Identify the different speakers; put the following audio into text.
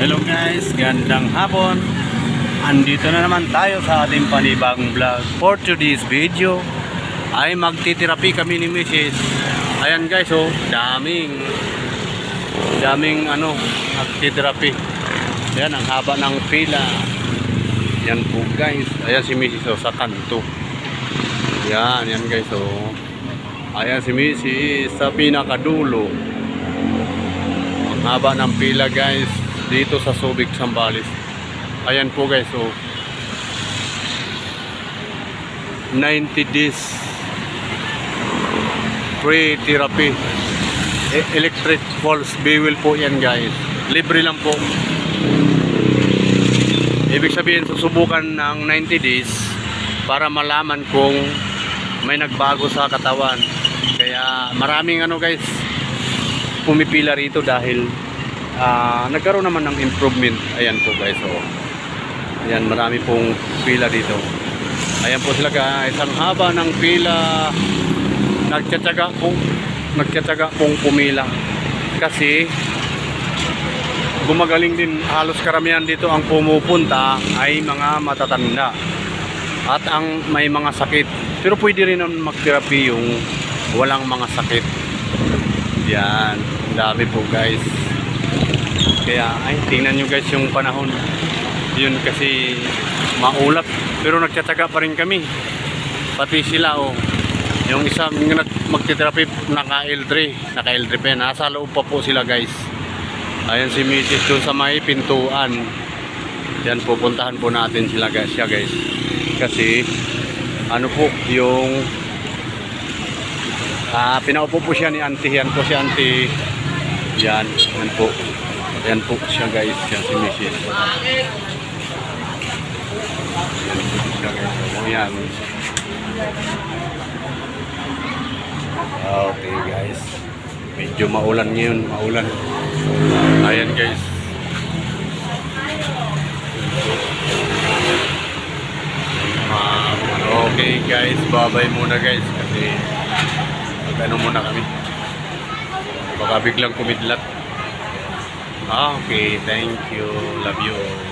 Speaker 1: Hello guys, gandang hapon. Andito na naman tayo sa ating panibagong vlog. For today's video ay magtitirapi kami ni Mrs. Ayan guys, oh, daming daming ano, magtitirapi. Ayan, ang haba ng pila. Yan po guys. Ayan si Mrs. Oh, sa kanto. Yan, yan guys, oh. Ayan si Mrs. sa pinakadulo. Ang haba ng pila guys dito sa Subic, Sambales. Ayan po guys, so 90 days free therapy. E- electric pulse bewil po yan guys. Libre lang po. Ibig sabihin susubukan ng 90 days para malaman kung may nagbago sa katawan. Kaya maraming ano guys pumipila rito dahil ah, nagkaroon naman ng improvement. Ayan po guys. Oh. Ayan, marami pong pila dito. Ayan po sila guys. Ang haba ng pila. Nagtsatsaga po. Nagtsatsaga pong pumila. Kasi gumagaling din halos karamihan dito ang pumupunta ay mga matatanda at ang may mga sakit pero pwede rin naman mag-therapy yung walang mga sakit yan dami po guys kaya ay tingnan nyo guys yung panahon yun kasi maulap pero nagtsatsaga pa rin kami pati sila oh yung isang nag- magtitherapy naka L3 naka L3 pa nasa loob pa po sila guys ayan si Mrs. doon sa may pintuan yan pupuntahan po natin sila guys siya guys kasi ano po yung Ah, pinaupo po siya ni auntie. Yan po si auntie. Yan, yan po. Yan po siya guys. Yan si Mrs. Yan po siya guys. O yan. Okay guys. Medyo maulan ngayon. Maulan. Ayan guys. Okay guys, bye-bye muna guys kasi ano muna kami. Baka biglang kumidlat. Ah, okay. Thank you. Love you.